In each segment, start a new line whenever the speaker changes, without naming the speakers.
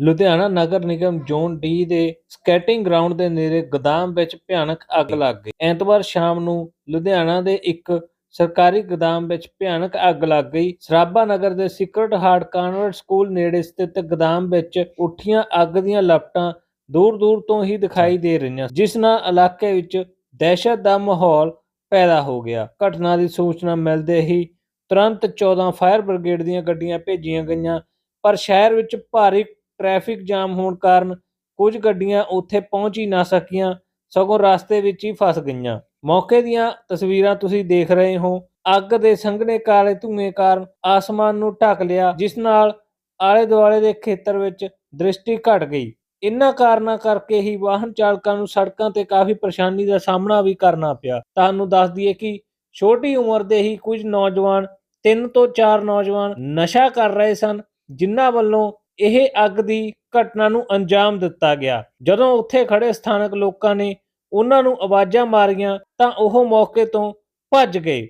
ਲੁਧਿਆਣਾ ਨਗਰ ਨਿਗਮ zone D ਦੇ ਸਕੇਟਿੰਗ ਗਰਾਊਂਡ ਦੇ ਨੇੜੇ ਗੋਦਾਮ ਵਿੱਚ ਭਿਆਨਕ ਅੱਗ ਲੱਗ ਗਈ। ਐਤਵਾਰ ਸ਼ਾਮ ਨੂੰ ਲੁਧਿਆਣਾ ਦੇ ਇੱਕ ਸਰਕਾਰੀ ਗੋਦਾਮ ਵਿੱਚ ਭਿਆਨਕ ਅੱਗ ਲੱਗ ਗਈ। ਸਰਾਭਾ ਨਗਰ ਦੇ ਸੀਕਰਟ ਹਾਰਟ ਕਾਨਵੈਂਟ ਸਕੂਲ ਨੇੜੇ ਸਥਿਤ ਗੋਦਾਮ ਵਿੱਚ ਉੱਠੀਆਂ ਅੱਗ ਦੀਆਂ ਲਪਟਾਂ ਦੂਰ ਦੂਰ ਤੋਂ ਹੀ ਦਿਖਾਈ ਦੇ ਰਹੀਆਂ, ਜਿਸ ਨਾਲ ਇਲਾਕੇ ਵਿੱਚ ਦਹਿਸ਼ਤ ਦਾ ਮਾਹੌਲ ਪੈਦਾ ਹੋ ਗਿਆ। ਘਟਨਾ ਦੀ ਸੂਚਨਾ ਮਿਲਦੇ ਹੀ ਤੁਰੰਤ 14 ਫਾਇਰ ਬ੍ਰਿਗੇਡ ਦੀਆਂ ਗੱਡੀਆਂ ਭੇਜੀਆਂ ਗਈਆਂ, ਪਰ ਸ਼ਹਿਰ ਵਿੱਚ ਭਾਰੀ ਟ੍ਰੈਫਿਕ ਜਾਮ ਹੋਣ ਕਾਰਨ ਕੁਝ ਗੱਡੀਆਂ ਉੱਥੇ ਪਹੁੰਚ ਹੀ ਨਾ ਸਕੀਆਂ, ਸਗੋਂ ਰਸਤੇ ਵਿੱਚ ਹੀ ਫਸ ਗਈਆਂ। ਮੌਕੇ ਦੀਆਂ ਤਸਵੀਰਾਂ ਤੁਸੀਂ ਦੇਖ ਰਹੇ ਹੋ। ਅੱਗ ਦੇ ਸੰਘਣੇ ਕਾਲੇ ਧੂਏ ਕਾਰਨ ਆਸਮਾਨ ਨੂੰ ਢੱਕ ਲਿਆ, ਜਿਸ ਨਾਲ ਆਲੇ ਦੁਆਲੇ ਦੇ ਖੇਤਰ ਵਿੱਚ ਦ੍ਰਿਸ਼ਟੀ ਘਟ ਗਈ। ਇਨ੍ਹਾਂ ਕਾਰਨਾਂ ਕਰਕੇ ਹੀ ਵਾਹਨ ਚਾਲਕਾਂ ਨੂੰ ਸੜਕਾਂ ਤੇ ਕਾਫੀ ਪਰੇਸ਼ਾਨੀ ਦਾ ਸਾਹਮਣਾ ਵੀ ਕਰਨਾ ਪਿਆ। ਤੁਹਾਨੂੰ ਦੱਸ ਦਈਏ ਕਿ ਛੋਟੀ ਉਮਰ ਦੇ ਹੀ ਕੁਝ ਨੌਜਵਾਨ, ਤਿੰਨ ਤੋਂ ਚਾਰ ਨੌਜਵਾਨ ਨਸ਼ਾ ਕਰ ਰਹੇ ਸਨ, ਜਿਨ੍ਹਾਂ ਵੱਲੋਂ ਇਹ ਅੱਗ ਦੀ ਘਟਨਾ ਨੂੰ ਅੰਜਾਮ ਦਿੱਤਾ ਗਿਆ। ਜਦੋਂ ਉੱਥੇ ਖੜੇ ਸਥਾਨਕ ਲੋਕਾਂ ਨੇ ਉਹਨਾਂ ਨੂੰ ਆਵਾਜ਼ਾਂ ਮਾਰੀਆਂ ਤਾਂ ਉਹ ਮੌਕੇ ਤੋਂ ਭੱਜ ਗਏ।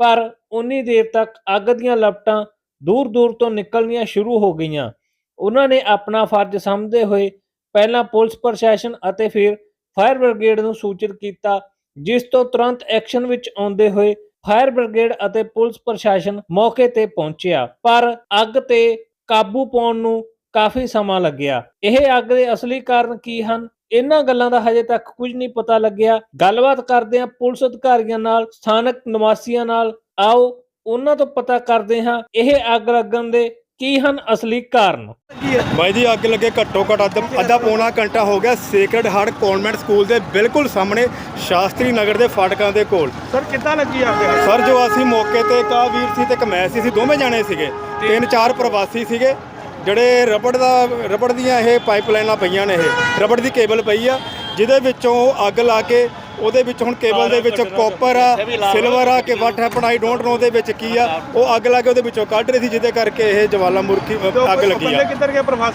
ਪਰ ਉਨੀ ਦੇਰ ਤੱਕ ਅੱਗ ਦੀਆਂ ਲਪਟਾਂ ਦੂਰ ਦੂਰ ਤੋਂ ਨਿਕਲਣੀਆਂ ਸ਼ੁਰੂ ਹੋ ਗਈਆਂ। ਉਹਨਾਂ ਨੇ ਆਪਣਾ ਫਰਜ਼ ਸਮਝਦੇ ਹੋਏ ਪਹਿਲਾਂ ਪੁਲਿਸ ਪ੍ਰਸ਼ਾਸਨ ਅਤੇ ਫਿਰ ਫਾਇਰ ਬ੍ਰਿਗੇਡ ਨੂੰ ਸੂਚਿਤ ਕੀਤਾ, ਜਿਸ ਤੋਂ ਤੁਰੰਤ ਐਕਸ਼ਨ ਵਿੱਚ ਆਉਂਦੇ ਹੋਏ ਫਾਇਰ ਬ੍ਰਿਗੇਡ ਅਤੇ ਪੁਲਿਸ ਪ੍ਰਸ਼ਾਸਨ ਮੌਕੇ ਤੇ ਪਹੁੰਚਿਆ। ਪਰ ਅੱਗ ਤੇ ਕਾਬੂ ਪਾਉਣ ਨੂੰ ਕਾਫੀ ਸਮਾਂ ਲੱਗਿਆ। ਇਹ ਅੱਗ ਦੇ ਅਸਲੀ ਕਾਰਨ ਕੀ ਹਨ? ਇਹਨਾਂ ਗੱਲਾਂ ਦਾ ਹਜੇ ਤੱਕ ਕੁਝ ਨਹੀਂ ਪਤਾ ਲੱਗਿਆ। ਗੱਲਬਾਤ ਕਰਦੇ ਹਾਂ ਪੁਲਿਸ ਅਧਿਕਾਰੀਆਂ ਨਾਲ, ਸਥਾਨਕ ਨਿਵਾਸੀਆਂ ਨਾਲ। ਆਓ, ਉਹਨਾਂ ਤੋਂ ਪਤਾ ਕਰਦੇ ਹਾਂ, ਇਹ ਅੱਗ ਲੱਗਣ ਦੇ ਕੀ ਹਨ ਅਸਲੀ ਕਾਰਨ?
ਬਾਈ ਜੀ ਅੱਗ ਲੱਗੇ ਘੱਟੋ ਘੱਟ ਅੱਧ- ਅੱਧਾ ਪੌਣਾ ਘੰਟਾ ਹੋ ਗਿਆ ਸੇਕਰਡ ਹਾਰਟ ਕਨਵੈਂਟ ਸਕੂਲ ਦੇ ਬਿਲਕੁਲ ਸਾਹਮਣੇ ਸ਼ਾਸਤਰੀ ਨਗਰ ਦੇ ਫਾਟਕਾਂ ਦੇ ਕੋਲ।
ਸਰ ਕਿੱਦਾਂ ਲੱਗੀ ਅੱਗ?
ਸਰ ਜੋ ਅਸੀਂ ਮੌਕੇ ਤੇ ਆਹ ਵੀਰ ਸੀ ਤੇ ਇੱਕ ਮੈਂ ਸੀ ਅਸੀਂ ਦੋਵੇਂ ਜਾਣੇ ਸੀਗੇ। ਤਿੰਨ ਚਾਰ ਪ੍ਰਵਾਸੀ ਸੀਗੇ। ਜਿਹੜੇ ਰਬੜ ਦਾ ਰਬੜ ਦੀਆਂ ਇਹ ਪਾਈਪਲਾਈਨਾਂ ਪਈਆਂ ਨੇ ਇਹ। ਰਬੜ ਦੀ ਕੇਬਲ ਪਈ ਆ ਜਿਹਦੇ ਵਿੱਚੋਂ ਅਗਗ ਲਾ ਕੇ ਉਹਦੇ ਵਿੱਚ ਹੁਣ ਕੇਬਲ ਦੇ ਵਿੱਚ ਕਾਪਰ ਆ ਸਿਲਵਰ ਆ ਕਿ what happen I don't know ਦੇ ਵਿੱਚ ਕੀ ਆ। ਉਹ ਅੱਗ ਲਾ ਕੇ ਉਹਦੇ ਵਿੱਚੋਂ ਕੱਢ ਰਹੀ ਸੀ ਜਿਹਦੇ ਕਰਕੇ ਇਹ ਜਵਾਲਾ ਮੁਰਖੀ ਅੱਗ ਲੱਗੀ ਆ।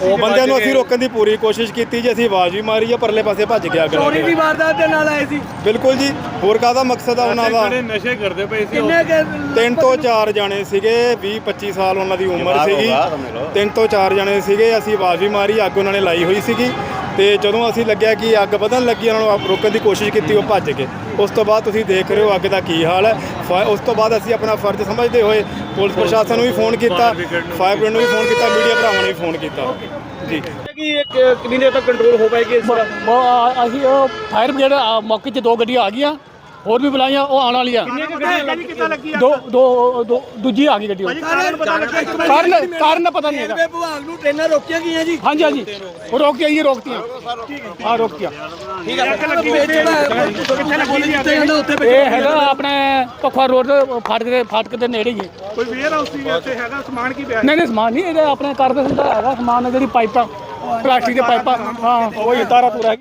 ਉਹ ਬੰਦਿਆਂ ਨੂੰ ਅਸੀਂ ਰੋਕਣ ਦੀ ਪੂਰੀ ਕੋਸ਼ਿਸ਼ ਕੀਤੀ ਜੀ ਅਸੀਂ ਆਵਾਜ਼ ਵੀ ਮਾਰੀ ਆ ਪਰਲੇ ਪਾਸੇ ਭੱਜ ਗਿਆ ਅੱਗ
ਚੋਰੀ ਦੀ ਵਾਰਦਾਤ ਦੇ ਨਾਲ ਆਏ ਸੀ।
ਬਿਲਕੁਲ ਜੀ ਹੋਰ ਕਾਹਦਾ ਮਕਸਦ ਆ ਉਹਨਾਂ ਦਾ?
ਨਸ਼ੇ ਕਰਦੇ ਪਏ ਸੀ
ਤਿੰਨ ਤੋਂ ਚਾਰ ਜਾਣੇ ਸੀਗੇ 20 25 ਸਾਲ ਉਹਨਾਂ ਦੀ ਉਮਰ ਸੀਗੀ। ਤਿੰਨ ਤੋਂ ਚਾਰ ਜਾਣੇ ਸੀਗੇ ਅਸੀਂ ਆਵਾਜ਼ ਵੀ ਮਾਰੀ ਅੱਗ ਉਹਨਾਂ ਨੇ ਲਾਈ ਹੋਈ ਸੀਗੀ। ਤੇ ਜਦੋਂ ਅਸੀਂ ਲੱਗਿਆ ਕਿ ਅੱਗ ਵਧਣ ਲੱਗੀ ਉਹਨਾਂ ਨੂੰ ਆਪ ਰੋਕਣ ਦੀ ਕੋਸ਼ਿਸ਼ ਕੀਤੀ ਉਹ ਭੱਜ ਗਏ। ਉਸ ਤੋਂ ਬਾਅਦ ਤੁਸੀਂ ਦੇਖ ਰਹੇ ਹੋ ਅੱਗ ਦਾ ਕੀ ਹਾਲ ਹੈ। ਫਾ- ਉਸ ਤੋਂ ਬਾਅਦ ਅਸੀਂ ਆਪਣਾ ਫਰਜ਼ ਸਮਝਦੇ ਹੋਏ ਪੁਲਿਸ ਪ੍ਰਸ਼ਾਸਨ ਨੂੰ ਵੀ ਫੋਨ ਕੀਤਾ ਫਾਇਰ ਬ੍ਰਿਗੇਡ ਨੂੰ ਵੀ ਫੋਨ ਕੀਤਾ ਮੀਡੀਆ ਭਰਾਵਾਂ ਨੂੰ ਵੀ ਫੋਨ ਕੀਤਾ। ਜੀ।
ਕਿ ਇਹ ਕਿੰਨੀ ਦੇਰ ਤੱਕ ਕੰਟਰੋਲ ਹੋ ਪਾਏਗੀ ਇਸ ਦਾ
ਉਹ ਅਸੀਂ ਉਹ ਫਾਇਰ ਬ੍ਰਿਗੇਡ ਮੌਕੇ 'ਚ ਦੋ ਗੱਡੀਆਂ ਆ ਗਈਆਂ। ਹੋਰ ਵੀ ਬੁਲਾਈਆਂ ਉਹ ਆਉਣ ਦੋ ਦੋ ਦੋ ਦੂਜੀ ਆ ਗਈ ਗੱਡੀ ਉਹ।
ਕਾਰਨ ਪਤਾ
ਕਾਰਨ ਨਹੀਂ ਹੈਗਾ।
ਵਿਭਾਗ ਨੂੰ ਟ੍ਰੇਨਾਂ ਰੋਕੀਆਂ ਗਈਆਂ ਜੀ।
ਹਾਂਜੀ ਹਾਂਜੀ। ਉਹ ਰੋਕ ਕੇ ਆਈਏ ਰੋਕਤੀਆਂ। ਹਾਂ। ਰੋਕਤੀਆਂ ਇਹ ਹੈਗਾ ਆਪਣੇ ਪਖਵਾ ਰੋਡ ਤੇ ਫਾਟਕ ਦੇ ਫਾਟਕ ਦੇ ਨੇੜੇ ਹੀ ਹੈ।
ਕੋਈ ਵੇਅਰ ਹਾਊਸ ਸੀ ਇੱਥੇ ਹੈਗਾ ਸਮਾਨ ਕੀ ਪਿਆ?
ਨਹੀਂ ਨਹੀਂ ਸਮਾਨ ਨਹੀਂ ਇਹਦਾ ਆਪਣੇ ਕਰਦੇ ਹੁੰਦਾ ਹੈਗਾ ਸਮਾਨ ਜਿਹੜੀ ਪਾਈਪਾਂ ਪਲਾਸਟਿਕ ਦੇ ਪਾਈਪਾਂ। ਹਾਂ ਉਹ ਹੀ ਤਾਰਾ ਤੂਰਾ